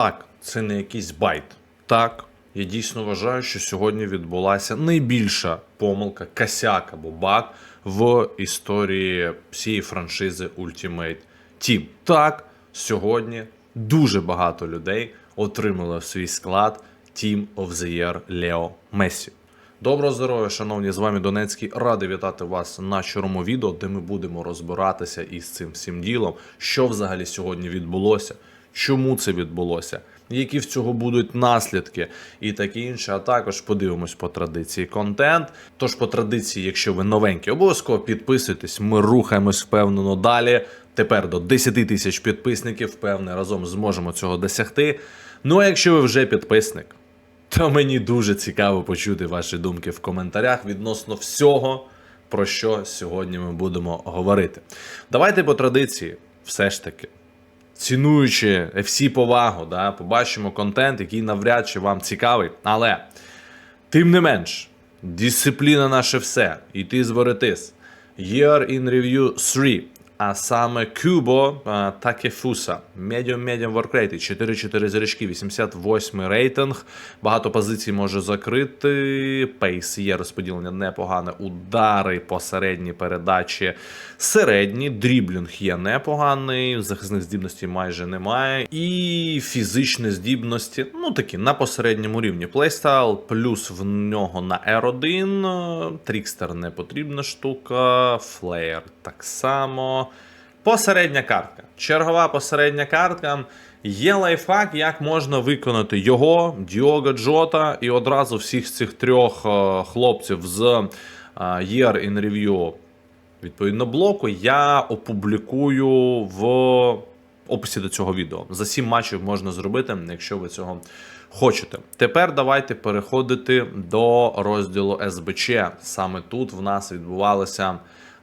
Так, це не якийсь байт. Так, я дійсно вважаю, що сьогодні відбулася найбільша помилка, косяк або баг в історії всієї франшизи Ultimate Team. Так, сьогодні дуже багато людей отримали в свій склад Team of the Year Лео Мессі. Доброго здоров'я, шановні, з вами Донецький. Радий вітати вас на чорному відео, де ми будемо розбиратися із цим всім ділом, що взагалі сьогодні відбулося, чому це відбулося, які в цього будуть наслідки і таке інше. А також подивимось по традиції контент. Тож по традиції, якщо ви новенькі, обов'язково підписуйтесь. Ми рухаємось впевнено далі. Тепер до 10 тисяч підписників, впевнений, разом зможемо цього досягти. Ну а якщо ви вже підписник, то мені дуже цікаво почути ваші думки в коментарях відносно всього, про що сьогодні ми будемо говорити. Давайте по традиції, все ж таки, цінуючи всі повагу, да, побачимо контент, який навряд чи вам цікавий. Але тим не менш, дисципліна наше все. Іти зворитись. Year in Review 3. А саме Кюбо Такефуса. Medium Medium Workrate. 4-4 зірочки, 88 рейтинг. Багато позицій може закрити. Пейс є розподілення непогане. Удари посередні передачі середні. Дріблінг є непоганий. Захисних здібностей майже немає. І фізичні здібності, ну такі на посередньому рівні. Плейстайл, плюс в нього на R1. Трікстер не потрібна штука. Флеєр так само. Посередня картка. Чергова посередня картка. Є лайфхак, як можна виконати його, Діога Джота і одразу всіх цих трьох е, хлопців з е, Year in Review відповідно блоку я опублікую в описі до цього відео. За 7 матчів можна зробити, якщо ви цього хочете. Тепер давайте переходити до розділу СБЧ. Саме тут в нас відбувалося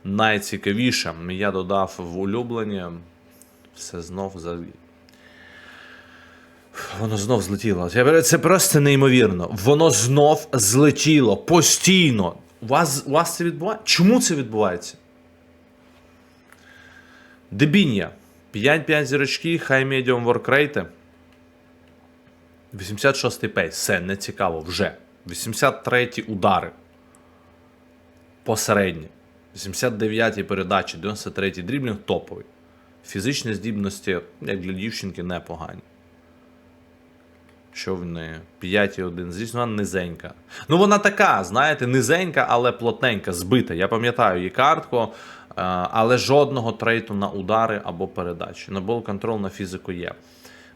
найцікавіше. Я додав в улюблені. Все знов за. Воно знов злетіло. Це просто неймовірно. Воно знов злетіло постійно. У вас, у вас це відбувається? Чому це відбувається? Дебіння. 5-5 зірочки, хай медіум воркрейти. 86-й пейс. Все, не цікаво вже. 83-ті удари. Посередні. 89-ті передачі, 93-й дріблінг топовий. Фізичні здібності, як для дівчинки, непогані. Що в неї? 5,1. Звісно, вона низенька. Ну, вона така, знаєте, низенька, але плотненька, збита. Я пам'ятаю її картку, е, але жодного трейту на удари або передачі. На бол контрол на фізику є.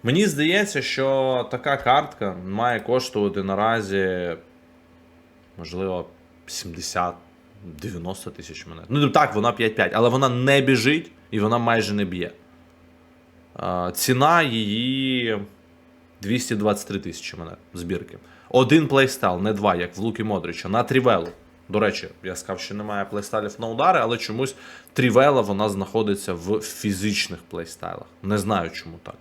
Мені здається, що така картка має коштувати наразі, можливо, 70. 90 тисяч монет. Ну так, вона 5-5, але вона не біжить і вона майже не б'є. Ціна її 223 тисячі монет збірки. Один плейстайл, не два, як в Луки Модрича, на Трівелу. До речі, я сказав, що немає плейстайлів на удари, але чомусь Трівела вона знаходиться в фізичних плейстайлах. Не знаю, чому так.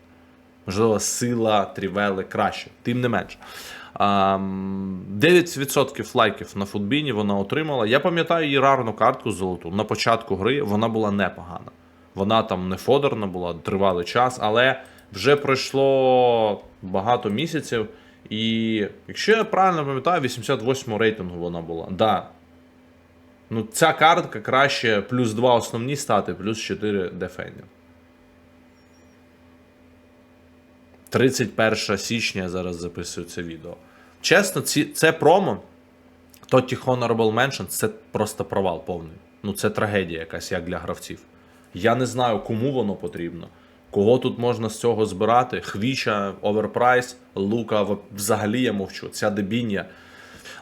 Можливо, сила Трівели краще, тим не менш. Ам, 9% лайків на футбіні вона отримала. Я пам'ятаю її рарну картку золоту. На початку гри вона була непогана. Вона там не фодерна була тривалий час, але вже пройшло багато місяців. І якщо я правильно пам'ятаю, 88 рейтингу вона була. Да. Ну, ця картка краще плюс 2 основні стати, плюс 4 дефендів. 31 січня я зараз записую це відео. Чесно, ці, це промо. Тоті Honorable Mention це просто провал повний. Ну, це трагедія якась як для гравців. Я не знаю, кому воно потрібно. Кого тут можна з цього збирати? Хвіча, Оверпрайс, Лука, взагалі я мовчу. Ця дебіння.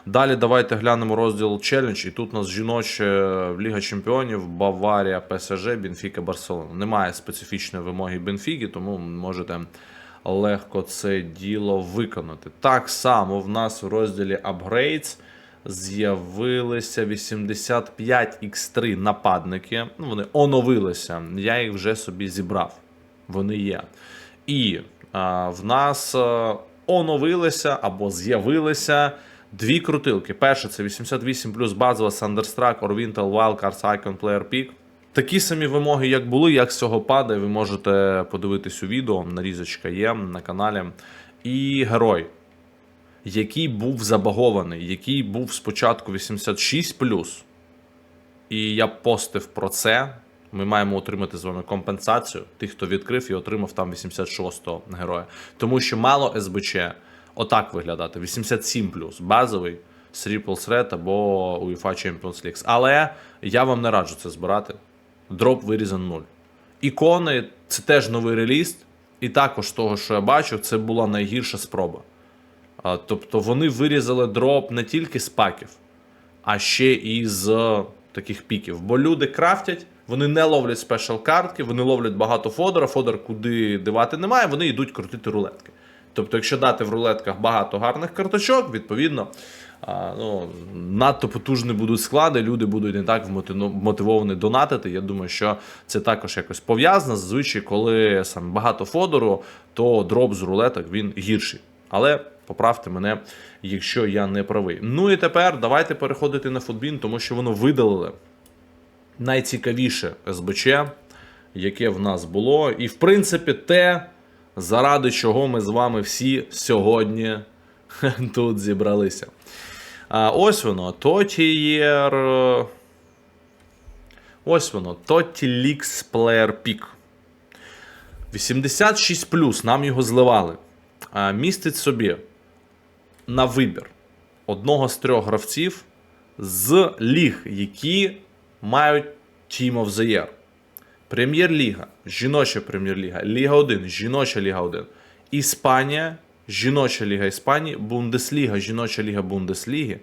Далі давайте глянемо розділ челендж. І тут у нас жіноче Ліга Чемпіонів, Баварія, ПСЖ, Бенфіка, Барселона. Немає специфічної вимоги Бенфіки, тому можете легко це діло виконати. Так само в нас в розділі Upgrades з'явилися 85X3 нападники. Ну, вони оновилися. Я їх вже собі зібрав. Вони є. І а, в нас а, оновилися або з'явилися дві крутилки. Перша це 88 плюс базова Thunderstruck Orbital Wildcards Icon Player Pick. Такі самі вимоги, як були, як з цього падає, ви можете подивитись у відео, нарізочка є на каналі. І герой, який був забагований, який був спочатку 86 і я постив про це. Ми маємо отримати з вами компенсацію тих, хто відкрив і отримав там 86-го героя. Тому що мало СБЧ отак виглядати: 87 базовий Triple Threat або UEFA Champions League. Але я вам не раджу це збирати. Дроп вирізан 0. Ікони це теж новий реліз. І також того, що я бачу, це була найгірша спроба. А, Тобто вони вирізали дроп не тільки з паків, а ще і з таких піків. Бо люди крафтять, вони не ловлять спешл картки, вони ловлять багато фодора, фодор куди дивати немає, вони йдуть крутити рулетки. Тобто, якщо дати в рулетках багато гарних карточок, відповідно, ну, надто потужні будуть склади, люди будуть не так мотивовані донатити. Я думаю, що це також якось пов'язано. Зазвичай, коли саме багато фодору, то дроп з рулеток він гірший. Але поправте мене, якщо я не правий. Ну і тепер давайте переходити на футбін, тому що воно видалили найцікавіше СБЧ, яке в нас було. І в принципі, те, заради чого ми з вами всі сьогодні тут зібралися. А ось воно, Тотієр. Ось воно, Тотілікс Player Pick. 86 нам його зливали. А, містить собі на вибір одного з трьох гравців з ліг, які мають Team of the Year. Прем'єр-ліга, жіноча прем'єр-ліга, Ліга 1, жіноча Ліга 1, Іспанія, жіноча Ліга Іспанії, Бундесліга, жіноча Ліга Бундесліги,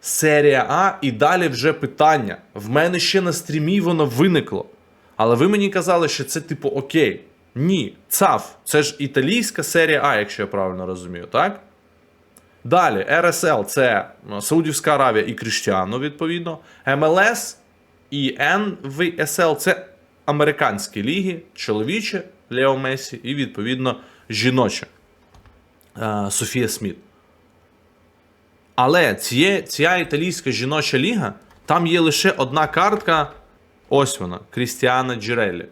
Серія А і далі вже питання. В мене ще на стрімі воно виникло. Але ви мені казали, що це типу окей. Ні, ЦАФ. Це ж італійська серія А, якщо я правильно розумію, так? Далі, РСЛ це Саудівська Аравія і Кріштіану, відповідно. МЛС і НВСЛ це американські ліги, чоловіче Лео Месі і, відповідно, жіноче Софія Сміт. Але ціє, ця італійська жіноча ліга, там є лише одна картка. Ось вона, Крістіана Джерелі.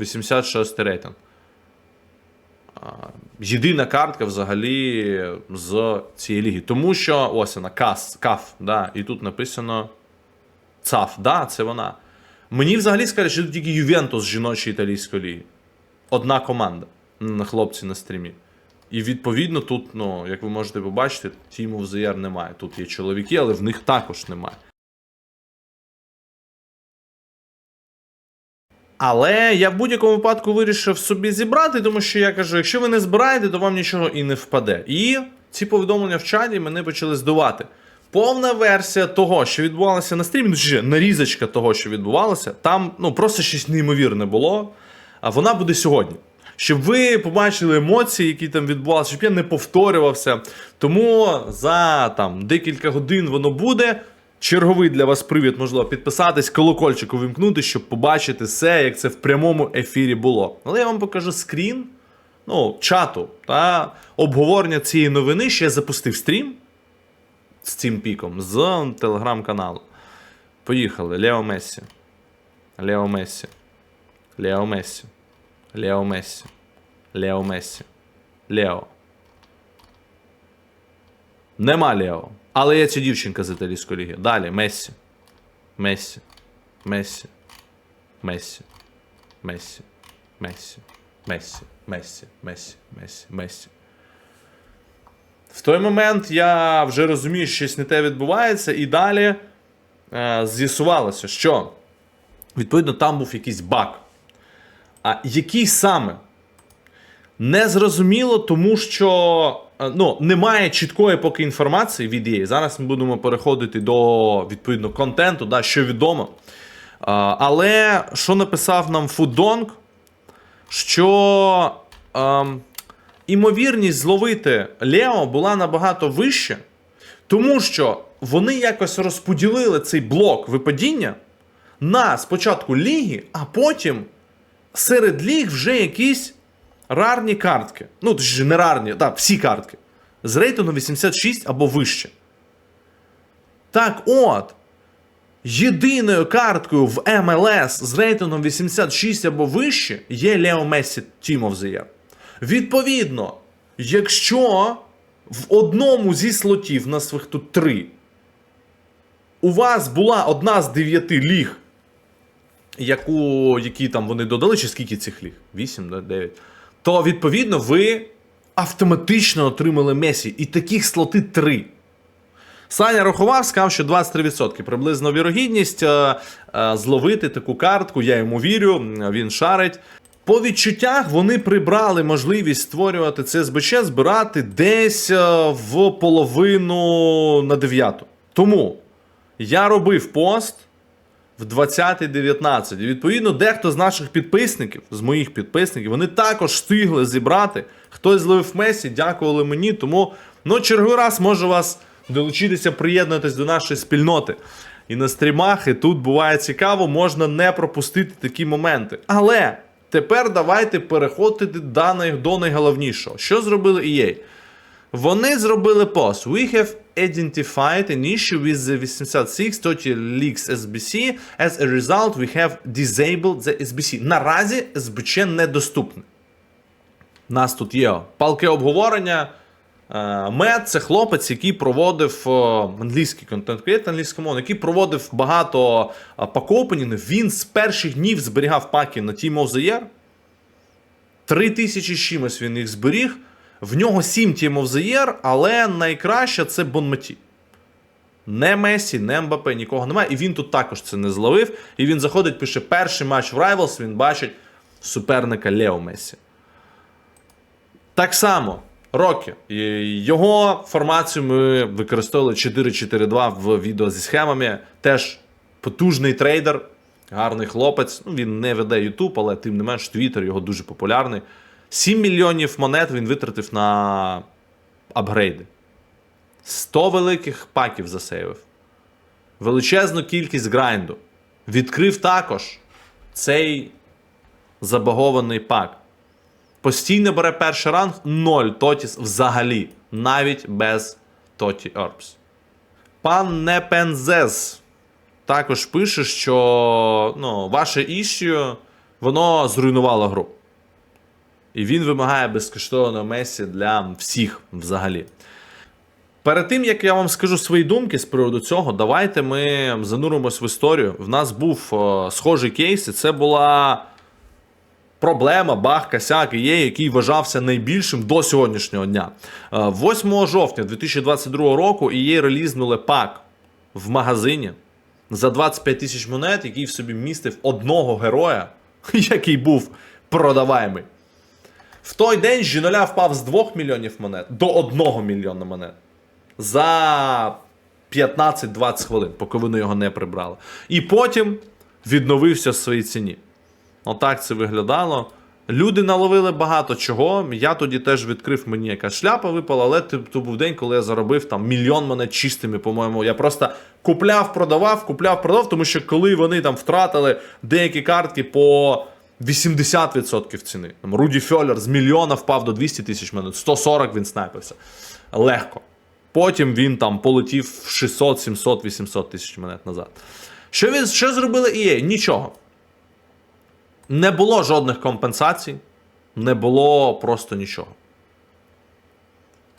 86 рейтинг. Єдина картка взагалі з цієї ліги. Тому що ось вона, КАС, КАФ, да, і тут написано ЦАФ, да, це вона. Мені взагалі сказали, що тільки Ювентус жіночої італійської ліги. Одна команда. м, Хлопці на стрімі. І відповідно тут, ну, як ви можете побачити, the Year немає. Тут є чоловіки, але в них також немає. Але я в будь-якому випадку вирішив собі зібрати, тому що я кажу, якщо ви не збираєте, то вам нічого і не впаде. І ці повідомлення в чаті мене почали здивувати. Повна версія того, що відбувалося на стрімі, ну ще нарізочка того, що відбувалося, там ну просто щось неймовірне було. А вона буде сьогодні. Щоб ви побачили емоції, які там відбувалися, щоб я не повторювався. Тому за там декілька годин воно буде. Черговий для вас привід, можливо, підписатись, колокольчик увімкнути, щоб побачити все, як це в прямому ефірі було. Але я вам покажу скрін ну, чату та обговорення цієї новини, що я запустив стрім з цим піком з телеграм-каналу. Поїхали. Лео Мессі. Лео Мессі. Лео Мессі. Лео Мессі. Лео Мессі. Лео. Нема Лео. Але є ця дівчинка з італійської ліги. Далі Мессі. Мессі. Мессі. Мессі. Мессі. Мессі. Мессі. Мессі. Мессі. Мессі. Мессі. В той момент я вже розумію, що щось не те відбувається, і далі е, з'ясувалося, що відповідно там був якийсь баг. А який саме? Незрозуміло, тому що е, ну, немає чіткої поки інформації від її. Зараз ми будемо переходити до відповідно контенту, да, що відомо. А, але що написав нам Фудонг, що ем, імовірність зловити Лео була набагато вища, тому що вони якось розподілили цей блок випадіння на спочатку ліги, а потім серед ліг вже якісь рарні картки. Ну, точніше, не рарні, так, всі картки. З рейтингу 86 або вище. Так от. єдиною карткою в МЛС з рейтингом 86 або вище є Лео Мессі Team of the Year. Відповідно, якщо в одному зі слотів, у нас їх тут три, у вас була одна з дев'яти ліг, яку, які там вони додали, чи скільки цих ліг? 8, да, 9. То відповідно ви автоматично отримали Месі. І таких слоти 3. Саня рахував, сказав, що 23% приблизно вірогідність е, е, зловити таку картку. Я йому вірю, він шарить. По відчуттях вони прибрали можливість створювати це СБЧ, збирати десь е, в половину на 9. Тому я робив пост в 20-19. І відповідно, дехто з наших підписників, з моїх підписників, вони також встигли зібрати. Хтось зловив Месі, дякували мені. Тому ну, черговий раз можу вас долучитися, приєднуватись до нашої спільноти. І на стрімах, і тут буває цікаво, можна не пропустити такі моменти. Але тепер давайте переходити до найголовнішого. Що зробили EA? Вони зробили пост. We have identified an issue with the 86 Total Leaks SBC. As a result, we have disabled the SBC. Наразі СБЧ недоступне. У нас тут є палке обговорення. Е, Мед це хлопець, який проводив е, англійський контент креатор англійськомовний, який проводив багато е. Він з перших днів зберігав паки на Team of the Year. Три тисячі чимось він їх зберіг. В нього 7 Team of the Year, але найкраще це Бонметі. Не Месі, не Мбапе, нікого немає. І він тут також це не зловив. І він заходить, пише перший матч в Rivals, він бачить суперника Лео Месі. Так само, Рокі. Його формацію ми використовували 4-4-2 в відео зі схемами. Теж потужний трейдер, гарний хлопець. Ну, він не веде YouTube, але тим не менш, Twitter його дуже популярний. 7 мільйонів монет він витратив на апгрейди. 100 великих паків засейвив. Величезну кількість грайнду. Відкрив також цей забагований пак. Постійно бере перший ранг 0 Тотіс взагалі, навіть без Тоті Орбс. Пан Непензес також пише, що ну, ваше іщу воно зруйнувало гру. І він вимагає безкоштовного Месі для всіх взагалі. Перед тим, як я вам скажу свої думки з приводу цього, давайте ми зануримось в історію. В нас був е, схожий кейс, і це була проблема, баг, косяк є, який вважався найбільшим до сьогоднішнього дня. Е, 8 жовтня 2022 року EA релізнули пак в магазині за 25 тисяч монет, який в собі містив одного героя, який був продаваємий. В той день Жіноля впав з 2 мільйонів монет до 1 мільйона монет. За 15-20 хвилин, поки вони його не прибрали. І потім відновився в своїй ціні. Отак це виглядало. Люди наловили багато чого. Я тоді теж відкрив мені якась шляпа випала, але це був день, коли я заробив там мільйон монет чистими, по-моєму. Я просто купляв, продавав, купляв, продавав, тому що коли вони там втратили деякі картки по 80% ціни. Там Руді Фьолер з мільйона впав до 200 тисяч монет, 140 він снайпився. Легко. Потім він там полетів в 600, 700, 800 тисяч монет назад. Що, він, що зробили EA? Нічого. Не було жодних компенсацій, не було просто нічого.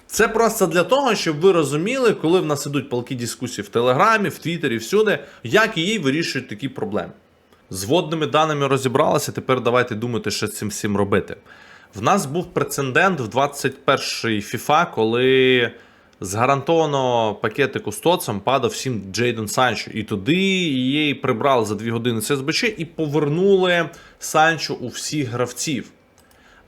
Це просто для того, щоб ви розуміли, коли в нас ідуть палкі дискусії в Телеграмі, в Твіттері, всюди, як її вирішують такі проблеми. З водними даними розібралися, тепер давайте думати, що цим всім робити. В нас був прецедент в 21-й FIFA, коли з гарантованого пакетику з Тоцем падав всім Джейден Санчо. І туди її прибрали за 2 години СБЧ і повернули Санчо у всіх гравців.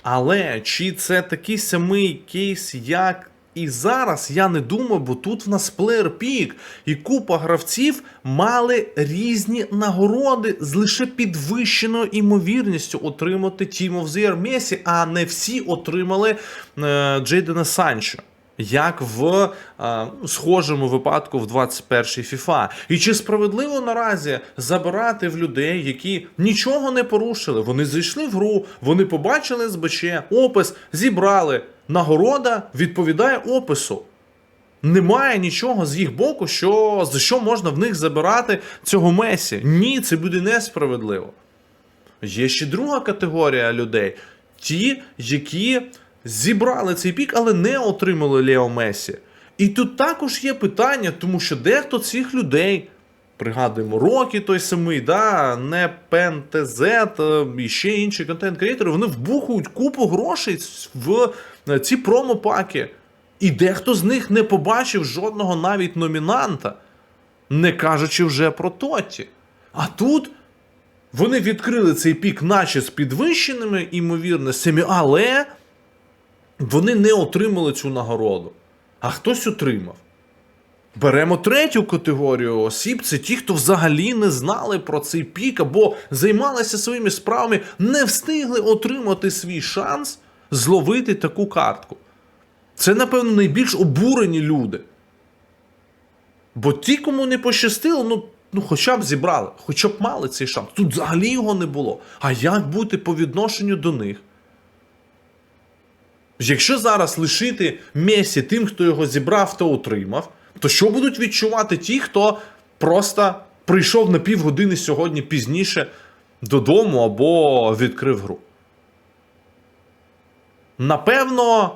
Але чи це такий самий кейс, як і зараз, я не думаю, бо тут в нас плеєр пік, і купа гравців мали різні нагороди з лише підвищеною імовірністю отримати Team of the Year Месі, а не всі отримали е, Джейдена Санчо. Як в е, схожому випадку в 21-й FIFA. І чи справедливо наразі забирати в людей, які нічого не порушили? Вони зайшли в гру, вони побачили СБЧ, опис, зібрали. Нагорода відповідає опису. Немає нічого з їх боку, що, за що можна в них забирати цього Месі. Ні, це буде несправедливо. Є ще друга категорія людей: ті, які зібрали цей пік, але не отримали Лео Месі. І тут також є питання, тому що дехто цих людей, пригадуємо, Рокі той самий, да, не ПНТЗ е, і ще інші контент-креатори, вони вбухують купу грошей в е, ці промопаки. І дехто з них не побачив жодного навіть номінанта, не кажучи вже про Тоті. А тут вони відкрили цей пік, наче з підвищеними імовірностями, але вони не отримали цю нагороду. А хтось отримав. Беремо третю категорію осіб, це ті, хто взагалі не знали про цей пік або займалися своїми справами, не встигли отримати свій шанс зловити таку картку. Це, напевно, найбільш обурені люди. Бо ті, кому не пощастило, ну, ну хоча б зібрали, хоча б мали цей шанс. Тут взагалі його не було. А як бути по відношенню до них? Якщо зараз лишити Месі тим, хто його зібрав та отримав, то що будуть відчувати ті, хто просто прийшов на півгодини сьогодні пізніше додому або відкрив гру? Напевно,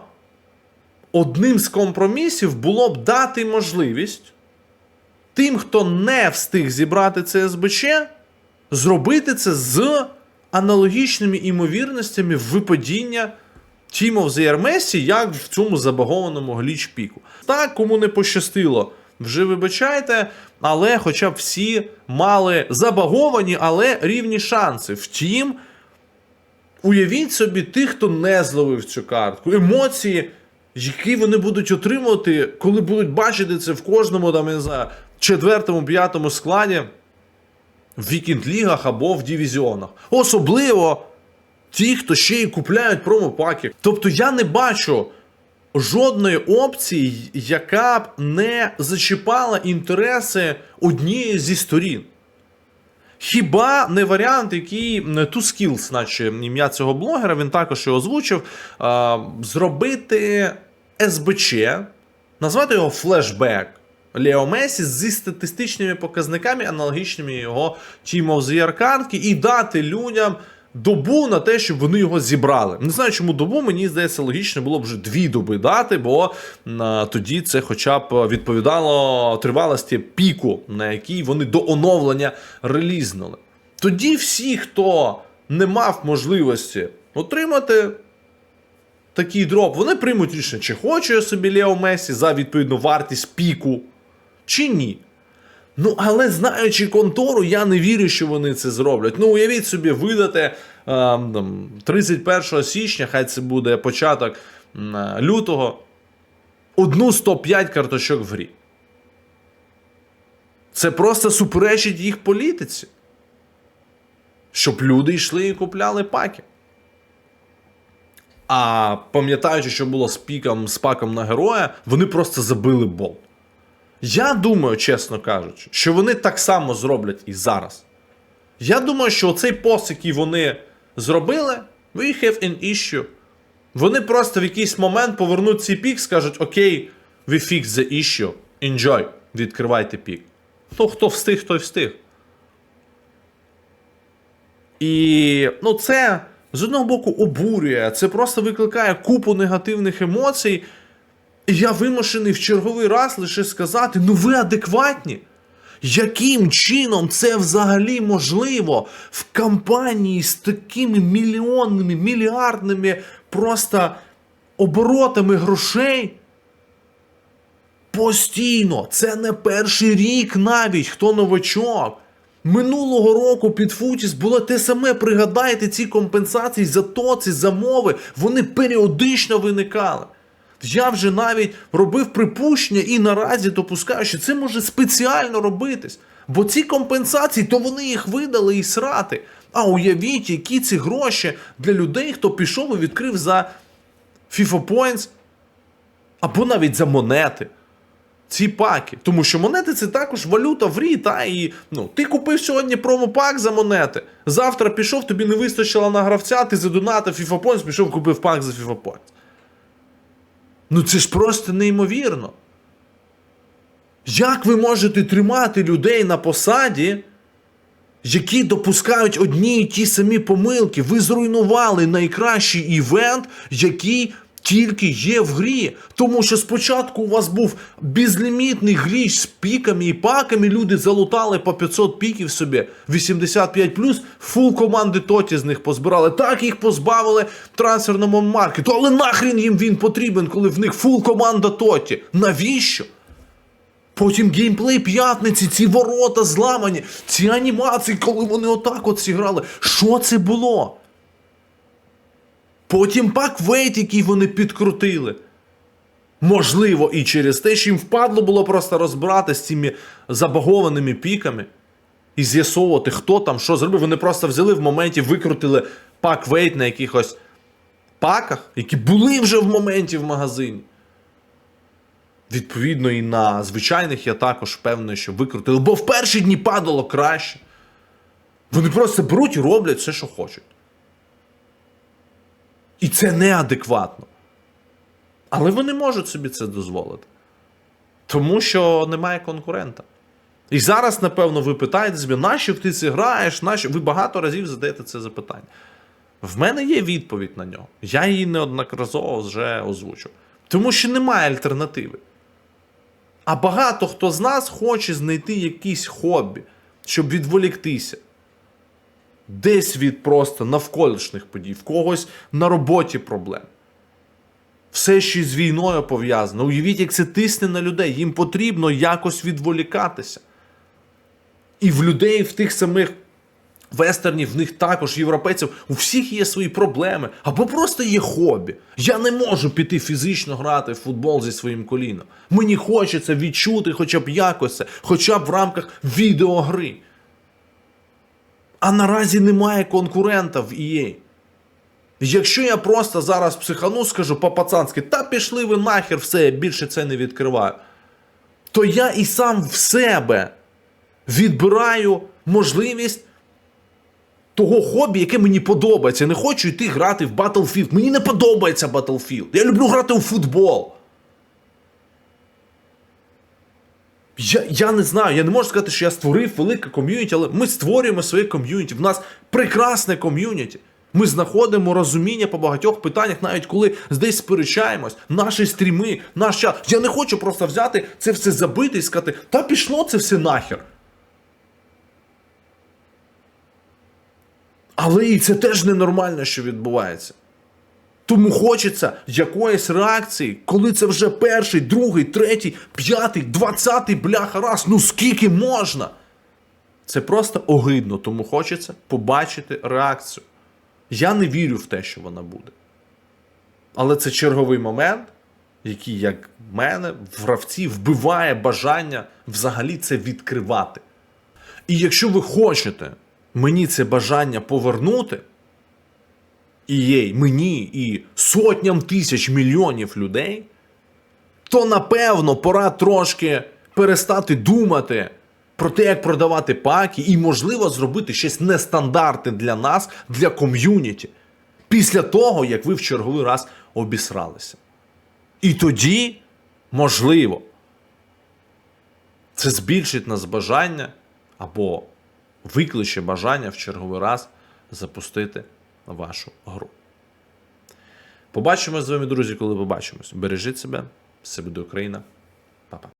одним з компромісів було б дати можливість тим, хто не встиг зібрати це СБЧ, зробити це з аналогічними імовірностями випадіння Team of the Year Messi, як в цьому забагованому гліч піку. Так, кому не пощастило, вже вибачайте, але хоча б всі мали забаговані, але рівні шанси. Втім, уявіть собі тих, хто не зловив цю картку. Емоції, які вони будуть отримувати, коли будуть бачити це в кожному там, я не знаю, четвертому, п'ятому складі в вікінд-лігах або в дивізіонах. Особливо ті, хто ще й купляють промопаки. Тобто я не бачу жодної опції, яка б не зачіпала інтереси однієї зі сторін. Хіба не варіант, який Skills, наче ім'я цього блогера, він також його озвучив, зробити СБЧ, назвати його флешбек Лео Месі зі статистичними показниками, аналогічними його Team of the Year картки, і дати людям добу на те, щоб вони його зібрали. Не знаю, чому добу, мені здається, логічно було б вже дві доби дати, бо тоді це хоча б відповідало тривалості піку, на якій вони до оновлення релізнули. Тоді всі, хто не мав можливості отримати такий дроп, вони приймуть рішення, чи хочу я собі Лео Месі за відповідну вартість піку, чи ні. Ну, але знаючи контору, я не вірю, що вони це зроблять. Ну, уявіть собі, видати е, там, 31 січня, хай це буде початок е, лютого, одну 105 карточок в грі. Це просто суперечить їх політиці. Щоб люди йшли і купляли паки. А пам'ятаючи, що було з піком, з паком на героя, вони просто забили болт. Я думаю, чесно кажучи, що вони так само зроблять і зараз. Я думаю, що цей пост, який вони зробили, we have an issue. Вони просто в якийсь момент повернуть цей пік, скажуть: Окей, we fix the issue, enjoy, відкривайте пік. То хто встиг, той встиг. І ну, це з одного боку обурює, це просто викликає купу негативних емоцій. Я вимушений в черговий раз лише сказати: ну ви адекватні? Яким чином це взагалі можливо в компанії з такими мільйонними, мільярдними просто оборотами грошей? Постійно, це не перший рік навіть, хто новачок. Минулого року під Футіс було те саме. Пригадайте ці компенсації за то, ці замови, вони періодично виникали. Я вже навіть робив припущення і наразі допускаю, що це може спеціально робитись. Бо ці компенсації, то вони їх видали і срати. А уявіть, які ці гроші для людей, хто пішов і відкрив за FIFA Points або навіть за монети. Ці паки. Тому що монети це також валюта в рі, та і ну, ти купив сьогодні промопак за монети. Завтра пішов, тобі не вистачило на гравця, ти задонатив FIFA Points, пішов, купив пак за FIFA Points. Ну це ж просто неймовірно. Як ви можете тримати людей на посаді, які допускають одні і ті самі помилки? Ви зруйнували найкращий івент, який тільки є в грі. Тому що спочатку у вас був безлімітний гліч з піками і паками, люди залутали по 500 піків собі, 85 фул команди Тоті з них позбирали. Так їх позбавили трансферному маркету. Але нахрін їм він потрібен, коли в них фул команда Тоті? Навіщо? Потім геймплей п'ятниці, ці ворота зламані, ці анімації, коли вони отак от зіграли. Що це було? Потім пак вейт, який вони підкрутили. Можливо, і через те, що їм впадло було просто розбирати з цими забагованими піками і з'ясовувати, хто там що зробив. Вони просто взяли в моменті, викрутили пак вейт на якихось паках, які були вже в моменті в магазині. Відповідно, і на звичайних я також впевнений, що викрутили, бо в перші дні падало краще. Вони просто беруть і роблять все, що хочуть. І це неадекватно. Але вони можуть собі це дозволити. Тому що немає конкурента. І зараз, напевно, ви питаєте собі, нащо ти це граєш? Нащо? Ви багато разів задаєте це запитання. В мене є відповідь на нього. Я її неодноразово вже озвучив. Тому що немає альтернативи. А багато хто з нас хоче знайти якийсь хобі, щоб відволіктися. Десь від просто навколишніх подій, в когось на роботі проблем. Все, що з війною пов'язано. Уявіть, як це тисне на людей. Їм потрібно якось відволікатися. І в людей, в тих самих вестернів, в них також європейців, у всіх є свої проблеми. Або просто є хобі. Я не можу піти фізично грати в футбол зі своїм коліном. Мені хочеться відчути хоча б якось це, хоча б в рамках відеогри. А наразі немає конкурента в EA. Якщо я просто зараз психану, скажу по-пацанськи, та пішли ви нахер все, я більше це не відкриваю, то я і сам в себе відбираю можливість того хобі, яке мені подобається. Не хочу йти грати в Battlefield. Мені не подобається Battlefield. Я люблю грати у футбол. Я, я не знаю, я не можу сказати, що я створив велике ком'юніті, але ми створюємо своє ком'юніті. В нас прекрасне ком'юніті. Ми знаходимо розуміння по багатьох питаннях, навіть коли десь сперечаємось, наші стріми, наш час. Я не хочу просто взяти це все забити і сказати, та пішло це все нахер. Але і це теж ненормально, що відбувається. Тому хочеться якоїсь реакції, коли це вже перший, другий, третій, п'ятий, двадцятий бляха раз. Ну скільки можна? Це просто огидно, тому хочеться побачити реакцію. Я не вірю в те, що вона буде. Але це черговий момент, який, як в мене, в гравці вбиває бажання взагалі це відкривати. І якщо ви хочете мені це бажання повернути, і їй, мені і сотням тисяч мільйонів людей, то напевно пора трошки перестати думати про те, як продавати паки, і, можливо, зробити щось нестандартне для нас, для ком'юніті, після того, як ви в черговий раз обісралися. І тоді, можливо, це збільшить нас бажання або викличе бажання в черговий раз запустити вашу гру. Побачимось з вами, друзі, коли побачимось. Бережіть себе, все буде Україна. Па-па.